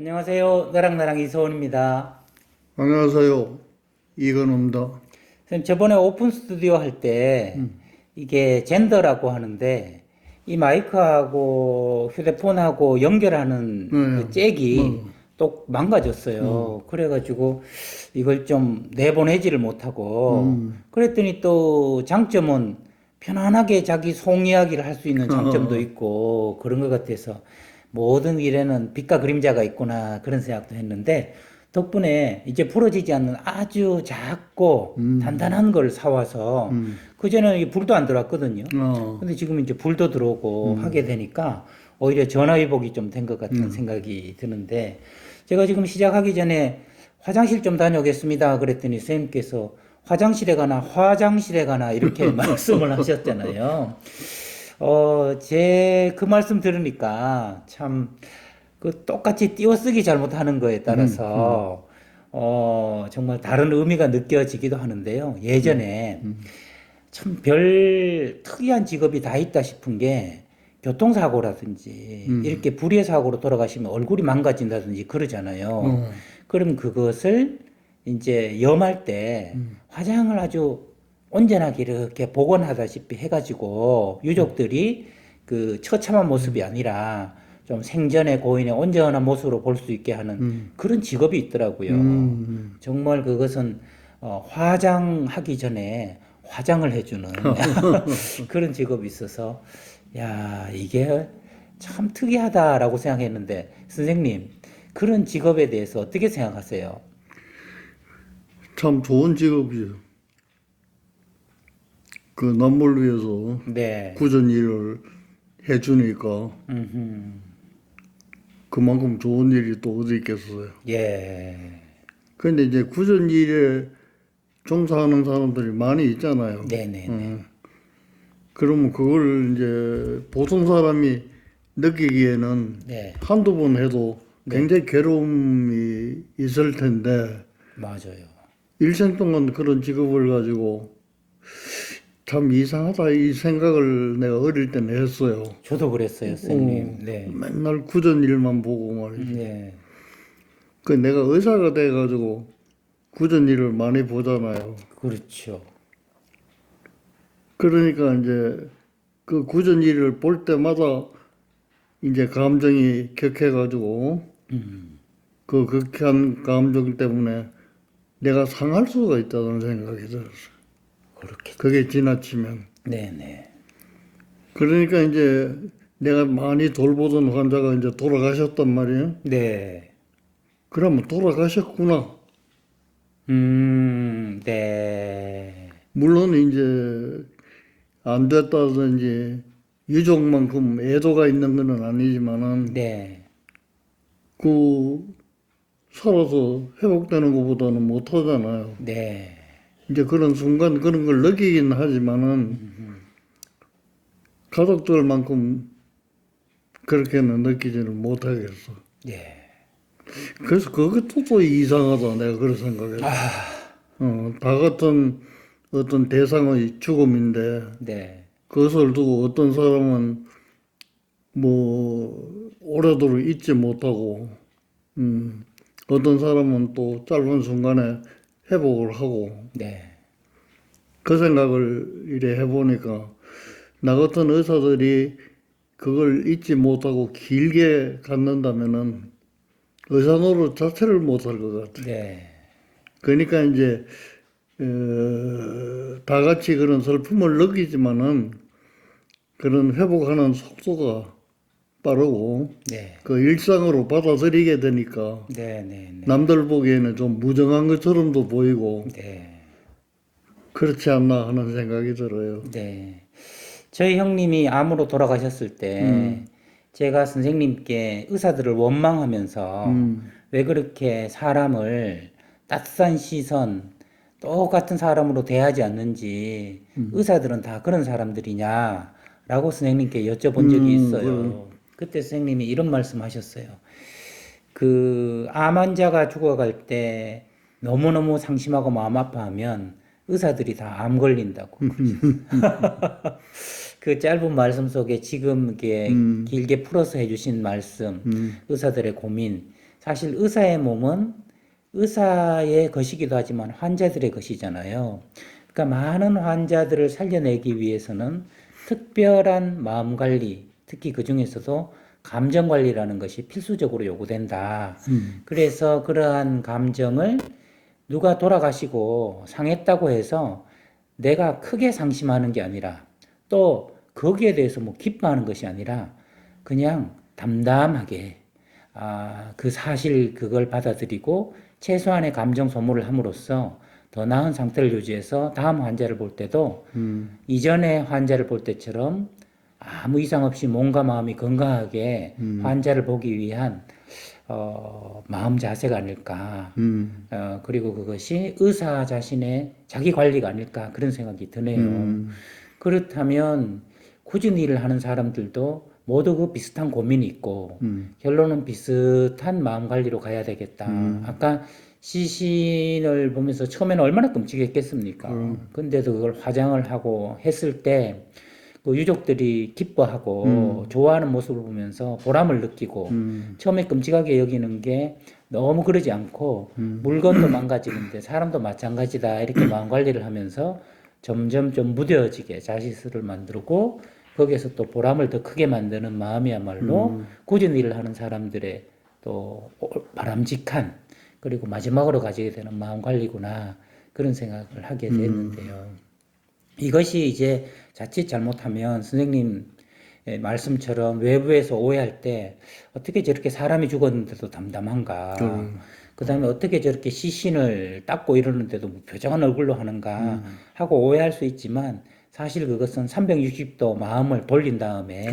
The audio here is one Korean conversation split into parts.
안녕하세요. 나랑나랑 이서원입니다. 안녕하세요. 이건입니다. 선생님, 저번에 오픈 스튜디오 할때 이게 젠더라고 하는데 이 마이크하고 휴대폰하고 연결하는 네. 그 잭이 또 망가졌어요. 그래가지고 이걸 좀 내보내지를 못하고 그랬더니 또 장점은 편안하게 자기 속 이야기를 할 수 있는 장점도 있고 그런 것 같아서 모든 일에는 빛과 그림자가 있구나 그런 생각도 했는데 덕분에 이제 부러지지 않는 아주 작고 단단한 걸 사와서 그전에는 이 불도 안 들어왔거든요. 어, 근데 지금 이제 불도 들어오고 하게 되니까 오히려 전화위복이 좀 된 것 같은 생각이 드는데 제가 지금 시작하기 전에 화장실 좀 다녀오겠습니다. 그랬더니 선생님께서 화장실에 가나 화장실에 가나 이렇게 말씀을 하셨잖아요. 어, 제 그 말씀 들으니까 참 그 똑같이 띄어쓰기 잘못하는 거에 따라서 어, 정말 다른 의미가 느껴지기도 하는데요. 예전에 참 별 특이한 직업이 다 있다 싶은 게 교통사고라든지 이렇게 불의의 사고로 돌아가시면 얼굴이 망가진다든지 그러잖아요. 어. 그럼 그것을 이제 염할 때 화장을 아주 온전하게 이렇게 복원하다시피 해가지고 유족들이 그 처참한 모습이 아니라 좀 생전의 고인의 온전한 모습으로 볼 수 있게 하는 그런 직업이 있더라고요. 음. 정말 그것은 어, 화장하기 전에 화장을 해주는 그런 직업이 있어서 야 이게 참 특이하다라고 생각했는데 선생님 그런 직업에 대해서 어떻게 생각하세요? 참 좋은 직업이죠. 그 남을 위해서 네. 구전 일을 해주니까 음흠. 그만큼 좋은 일이 또 어디 있겠어요. 예. 근데 이제 구전 일에 종사하는 사람들이 많이 있잖아요. 네네. 어. 그러면 그걸 이제 보통 사람이 느끼기에는 네. 한두 번 해도 굉장히 괴로움이 있을 텐데 맞아요. 일생 동안 그런 직업을 가지고 참 이상하다 이 생각을 내가 어릴 때는 했어요. 저도 그랬어요, 선생님. 네. 맨날 구전 일만 보고 말이지. 네. 그 내가 의사가 돼가지고 구전 일을 많이 보잖아요. 그렇죠. 그러니까 이제 그 구전 일을 볼 때마다 이제 감정이 격해가지고 음. 그 격한 감정 때문에 내가 상할 수가 있다는 생각이 들었어요. 그렇게. 그게 지나치면. 네네. 그러니까 이제 내가 많이 돌보던 환자가 이제 돌아가셨단 말이에요. 네. 그러면 돌아가셨구나. 음, 네. 물론 이제 안 됐다든지 유족만큼 애도가 있는 건 아니지만은 네. 그 살아서 회복되는 것보다는 못 하잖아요. 네. 이제 그런 순간 그런 걸 느끼긴 하지만은 가족들만큼 그렇게는 느끼지는 못하겠어. 네. 그래서 그것도 또 이상하다 내가 그런 생각했어. 어, 다 같은 어떤 대상의 죽음인데 네. 그것을 두고 어떤 사람은 뭐 오래도록 잊지 못하고, 음, 어떤 사람은 또 짧은 순간에 회복을 하고 네. 그 생각을 이래 해보니까 나 같은 의사들이 그걸 잊지 못하고 길게 갖는다면은 의사 노릇 자체를 못 할 것 같아. 네. 그러니까 이제 어, 다 같이 그런 슬픔을 느끼지만은 그런 회복하는 속도가 빠르고 네. 그 일상으로 받아들이게 되니까 네. 네. 네. 남들 보기에는 좀 무정한 것처럼도 보이고 네. 그렇지 않나 하는 생각이 들어요. 네. 저희 형님이 암으로 돌아가셨을 때 제가 선생님께 의사들을 원망하면서 음. 왜 그렇게 사람을 따뜻한 시선, 똑같은 사람으로 대하지 않는지 의사들은 다 그런 사람들이냐라고 선생님께 여쭤본 적이 있어요. 그때 선생님이 이런 말씀 하셨어요. 그 암 환자가 죽어갈 때 너무너무 상심하고 마음 아파하면 의사들이 다 암 걸린다고. 그 짧은 말씀 속에 지금 이게 길게 풀어서 해주신 말씀, 의사들의 고민, 사실 의사의 몸은 의사의 것이기도 하지만 환자들의 것이잖아요. 그러니까 많은 환자들을 살려내기 위해서는 특별한 마음 관리, 특히 그 중에서도 감정 관리라는 것이 필수적으로 요구된다. 그래서 그러한 감정을 누가 돌아가시고 상했다고 해서 내가 크게 상심하는 게 아니라 또 거기에 대해서 뭐 기뻐하는 것이 아니라 그냥 담담하게 아, 그 사실 그걸 받아들이고 최소한의 감정 소모를 함으로써 더 나은 상태를 유지해서 다음 환자를 볼 때도 이전에 환자를 볼 때처럼 아무 이상 없이 몸과 마음이 건강하게 환자를 보기 위한 어, 마음 자세가 아닐까. 음. 어, 그리고 그것이 의사 자신의 자기 관리가 아닐까 그런 생각이 드네요. 음. 그렇다면 꾸준히 일을 하는 사람들도 모두 그 비슷한 고민이 있고 음. 결론은 비슷한 마음 관리로 가야 되겠다. 아까 시신을 보면서 처음에는 얼마나 끔찍했겠습니까? 근데도 그걸 화장을 하고 했을 때 그 유족들이 기뻐하고 좋아하는 모습을 보면서 보람을 느끼고 처음에 끔찍하게 여기는 게 너무 그러지 않고 물건도 망가지는데 사람도 마찬가지다 이렇게 마음 관리를 하면서 점점 좀 무뎌지게 자식수를 만들고 거기에서 또 보람을 더 크게 만드는 마음이야말로 꾸준히 일을 하는 사람들의 또 바람직한 그리고 마지막으로 가지게 되는 마음 관리구나 그런 생각을 하게 됐는데요. 이것이 이제 자칫 잘못하면 선생님 의 말씀처럼 외부에서 오해할 때 어떻게 저렇게 사람이 죽었는데도 담담한가. 그 다음에 어떻게 저렇게 시신을 닦고 이러는데도 뭐 표정한 얼굴로 하는가 하고 오해할 수 있지만 사실 그것은 360도 마음을 돌린 다음에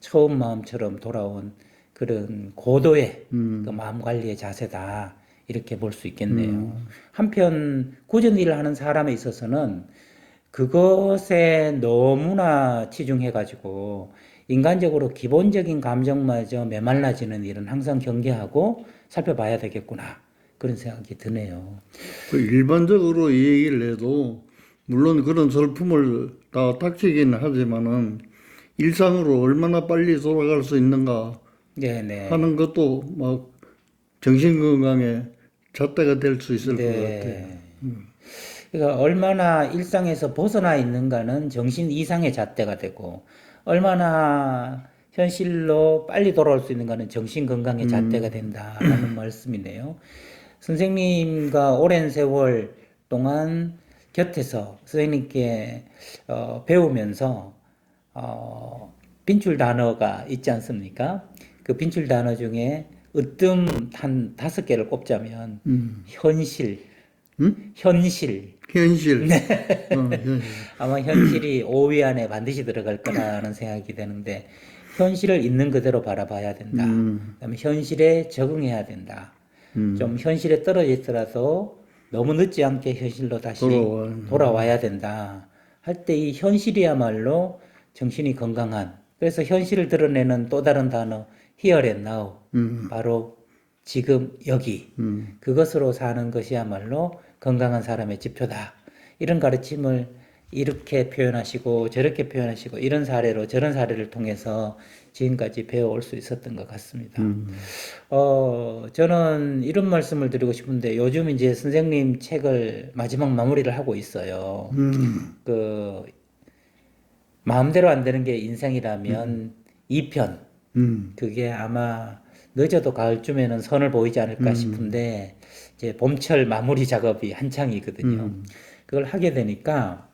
처음 마음처럼 돌아온 그런 고도의 그 마음 관리의 자세다. 이렇게 볼 수 있겠네요. 한편 꾸준히 일을 하는 사람에 있어서는 그것에 너무나 치중해가지고 인간적으로 기본적인 감정마저 메말라지는 일은 항상 경계하고 살펴봐야 되겠구나. 그런 생각이 드네요. 그 일반적으로 이 얘기를 해도 물론 그런 슬픔을 다 닥치기는 하지만은 일상으로 얼마나 빨리 돌아갈 수 있는가 네네. 하는 것도 막 정신 건강에 잣대가 될 수 있을 것 같아요. 네. 그러니까 얼마나 일상에서 벗어나 있는가는 정신 이상의 잣대가 되고 얼마나 현실로 빨리 돌아올 수 있는가는 정신 건강의 잣대가 된다라는 말씀이네요. 선생님과 오랜 세월 동안 곁에서 선생님께 어, 배우면서 어, 빈줄 단어가 있지 않습니까? 그 빈줄 단어 중에 으뜸 한 다섯 개를 꼽자면 현실, 현실, 현실. 네. 어, 현실. 아마 현실이 5위 안에 반드시 들어갈 거라는 생각이 드는데 현실을 있는 그대로 바라봐야 된다. 그다음에 현실에 적응해야 된다. 좀 현실에 떨어져 있더라도 너무 늦지 않게 현실로 다시 돌아와야 돌아와 야 된다. 할 때 이 현실이야말로 정신이 건강한 그래서 현실을 드러내는 또 다른 단어 here and now 바로 지금 여기 그것으로 사는 것이야말로 건강한 사람의 지표다. 이런 가르침을 이렇게 표현하시고 저렇게 표현하시고 이런 사례로 저런 사례를 통해서 지금까지 배워올 수 있었던 것 같습니다. 어, 저는 이런 말씀을 드리고 싶은데 요즘 이제 선생님 책을 마지막 마무리를 하고 있어요. 그 마음대로 안 되는 게 인생이라면 이 2편 음. 그게 아마 늦어도 가을쯤에는 선을 보이지 않을까 싶은데 이제 봄철 마무리 작업이 한창이거든요. 그걸 하게 되니까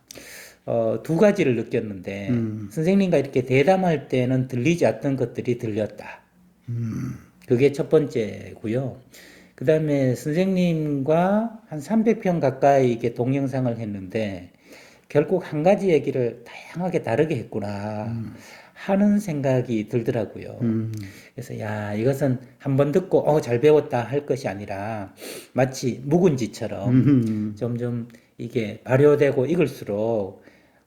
어, 두 가지를 느꼈는데 선생님과 이렇게 대담할 때는 들리지 않던 것들이 들렸다. 그게 첫 번째고요. 그 다음에 선생님과 한 300편 가까이 이게 동영상을 했는데 결국 한 가지 얘기를 다양하게 다르게 했구나 하는 생각이 들더라고요. 그래서 야 이것은 한 번 듣고 어 잘 배웠다 할 것이 아니라 마치 묵은지처럼 점점 이게 발효되고 익을수록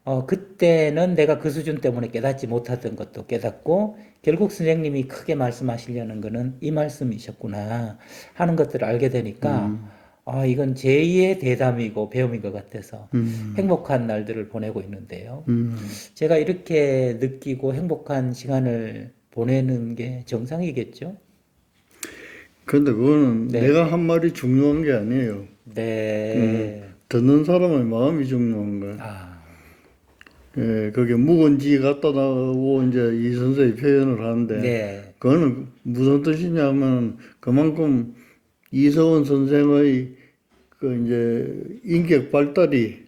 어 그때는 내가 그 수준 때문에 깨닫지 못하던 것도 깨닫고 결국 선생님이 크게 말씀하시려는 거는 이 말씀이셨구나 하는 것들을 알게 되니까 아 이건 제2의 대담이고 배움인 것 같아서 행복한 날들을 보내고 있는데요. 음. 제가 이렇게 느끼고 행복한 시간을 보내는 게 정상이겠죠? 근데 그거는 네. 내가 한 말이 중요한 게 아니에요. 네. 듣는 사람의 마음이 중요한 거예요. 아, 예, 그게 묵은지 갖다 나고 이제 이 선생이 표현을 하는데 네. 그거는 무슨 뜻이냐면 그만큼 이서원 선생의 그 이제 인격 발달이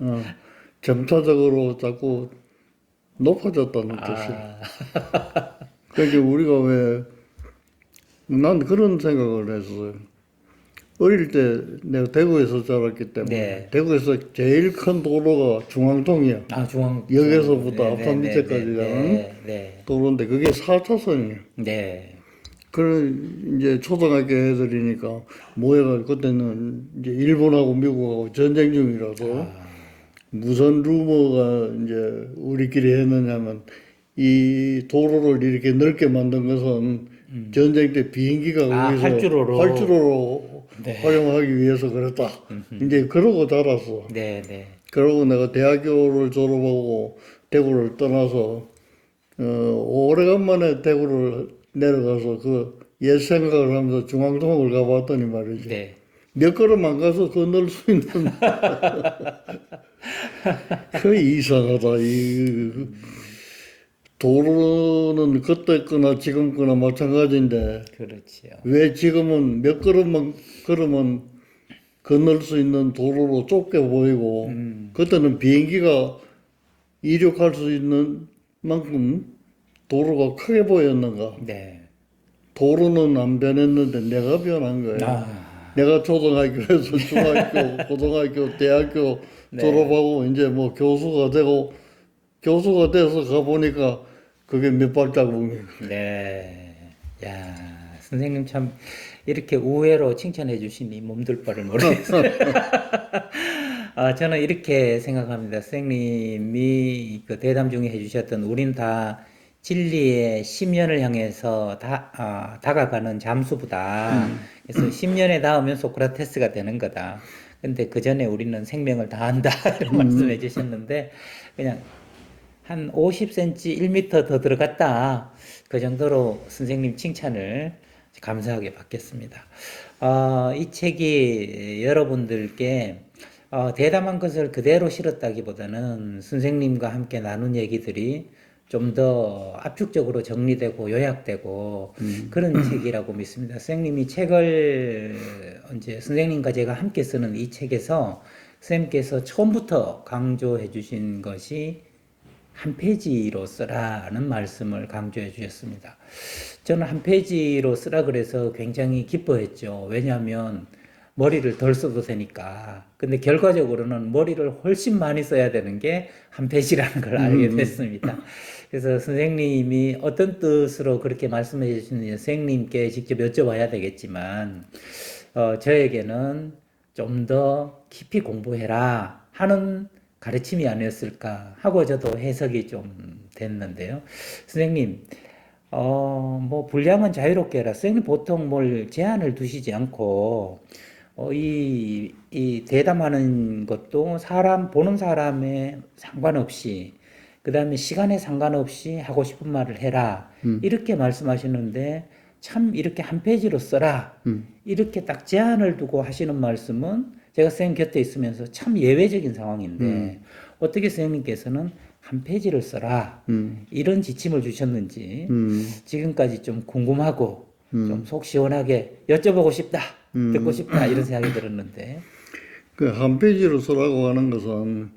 어, 어, 점차적으로 자꾸 높아졌다는 뜻이에요. 아, 그러니까 우리가 왜, 난 그런 생각을 했어요. 어릴 때 내가 대구에서 자랐기 때문에, 네. 대구에서 제일 큰 도로가 중앙통이야. 아 중앙. 여기서부터 네, 앞산 네, 밑에까지 네, 가는 네, 네. 도로인데 그게 4차선이에요. 네. 그런 이제 초등학교 애들이니까 모여가 그때는 이제 일본하고 미국하고 전쟁 중이라서 아. 무슨 루머가 이제 우리끼리 했느냐면 이 도로를 이렇게 넓게 만든 것은 전쟁 때 비행기가 음. 아, 거기서 활주로로. 활주로로 네. 활용하기 위해서 그랬다. 이제 그러고 자랐어. 네, 네. 그러고 내가 대학교를 졸업하고 대구를 떠나서 어, 오래간만에 대구를 내려가서 그 옛 생각을 하면서 중앙동을 가봤더니 말이지. 네. 몇 걸음만 가서 건널 수 있는 그 이상하다 이 도로는 그때 거나 지금 거나 마찬가지인데 그렇지요. 왜 지금은 몇 걸음만 걸으면 건널 수 있는 도로로 좁게 보이고 그때는 비행기가 이륙할 수 있는 만큼 도로가 크게 보였는가 네. 도로는 안 변했는데 내가 변한 거예요. 아, 내가 초등학교에서 중학교, 고등학교, 대학교 네. 졸업하고 이제 뭐 교수가 되고 교수가 돼서 가보니까 그게 몇 발자국이에요. 네. 야, 선생님 참 이렇게 우회로 칭찬해 주시니 몸둘 바를 모르겠어요. 아, 저는 이렇게 생각합니다. 선생님이 그 대담 중에 해주셨던 우린 다 진리의 10년을 향해서 다, 아, 다가가는 잠수부다. 그래서 10년에 닿으면 소크라테스가 되는 거다. 근데 그 전에 우리는 생명을 다한다. 이런 말씀해 주셨는데, 그냥 한 50cm, 1m 더 들어갔다. 그 정도로 선생님 칭찬을 감사하게 받겠습니다. 어, 이 책이 여러분들께 어, 대담한 것을 그대로 실었다기보다는 선생님과 함께 나눈 얘기들이 좀 더 압축적으로 정리되고 요약되고 그런 책이라고 믿습니다. 선생님이 책을 이제 선생님과 제가 함께 쓰는 이 책에서 선생님께서 처음부터 강조해 주신 것이 한 페이지로 쓰라는 말씀을 강조해 주셨습니다. 저는 한 페이지로 쓰라 그래서 굉장히 기뻐했죠. 왜냐하면 머리를 덜 써도 되니까. 근데 결과적으로는 머리를 훨씬 많이 써야 되는 게한 페이지라는 걸 알게 됐습니다. 그래서 선생님이 어떤 뜻으로 그렇게 말씀해 주시는지 선생님께 직접 여쭤봐야 되겠지만, 어, 저에게는 좀 더 깊이 공부해라 하는 가르침이 아니었을까 하고 저도 해석이 좀 됐는데요. 선생님, 어, 뭐, 분량은 자유롭게 해라. 선생님 보통 뭘 제한을 두시지 않고, 어, 이, 이 대담하는 것도 사람, 보는 사람에 상관없이, 그 다음에 시간에 상관없이 하고 싶은 말을 해라. 이렇게 말씀하시는데, 참 이렇게 한 페이지로 써라. 이렇게 딱 제한을 두고 하시는 말씀은 제가 선생님 곁에 있으면서 참 예외적인 상황인데, 어떻게 선생님께서는 한 페이지를 써라. 이런 지침을 주셨는지, 음, 지금까지 좀 궁금하고, 좀속 시원하게 여쭤보고 싶다. 듣고 싶다. 이런 생각이 들었는데, 그 한 페이지로 쓰라고 하는 것은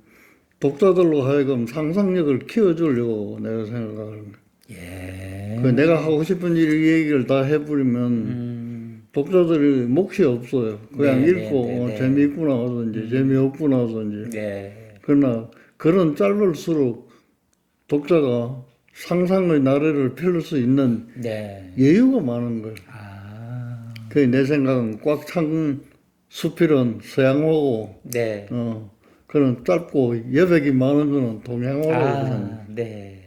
독자들로 하여금 상상력을 키워주려고 내가 생각하는 거야. 예. 그 내가 하고 싶은 일 얘기를 다 해버리면 음, 독자들이 몫이 없어요. 그냥 네, 읽고 네, 네, 어, 네. 재미있구나 하든지 재미없구나 하든지. 네. 그러나 그런 짧을수록 독자가 상상의 나래를 펼수 있는 네. 여유가 많은 거예요. 아, 그 내 생각은 꽉 찬 수필은 서양화고 네. 어, 그런 짧고 여백이 많은 거는 동양화라고 생각해요. 아, 네.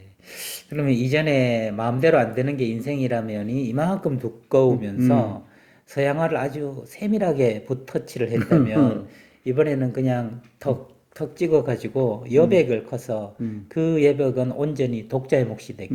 그러면 이전에 마음대로 안 되는 게 인생이라면이 이만큼 두꺼우면서 서양화를 아주 세밀하게 붓터치를 했다면 이번에는 그냥 턱, 턱 찍어 가지고 여백을 커서 그 여백은 온전히 독자의 몫이 되게.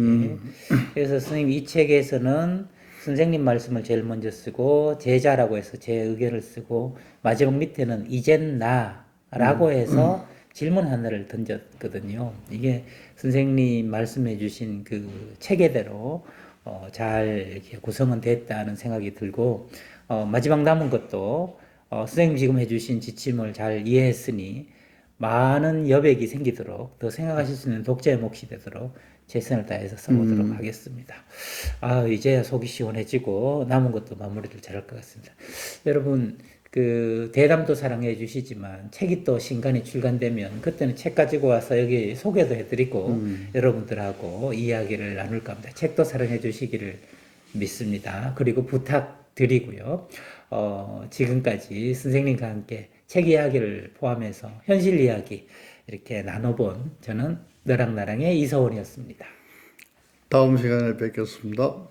그래서 선생님 이 책에서는 선생님 말씀을 제일 먼저 쓰고 제자라고 해서 제 의견을 쓰고 마지막 밑에는 이젠 나라고 해서 질문 하나를 던졌거든요. 이게 선생님 말씀해 주신 그 체계대로 어, 잘 이렇게 구성은 됐다는 생각이 들고 어, 마지막 남은 것도 어, 선생님 지금 해주신 지침을 잘 이해했으니 많은 여백이 생기도록 더 생각하실 수 있는 독자의 몫이 되도록 최선을 다해서 써보도록 하겠습니다. 아 이제야 속이 시원해지고 남은 것도 마무리를 잘할 것 같습니다. 여러분 그 대담도 사랑해 주시지만 책이 또 신간이 출간되면 그때는 책 가지고 와서 여기 소개도 해드리고 여러분들하고 이야기를 나눌까 합니다. 책도 사랑해 주시기를 믿습니다. 그리고 부탁드리고요. 어, 지금까지 선생님과 함께 책 이야기를 포함해서 현실 이야기 이렇게 나눠본 저는 너랑 나랑의 이서원이었습니다. 다음 시간에 뵙겠습니다.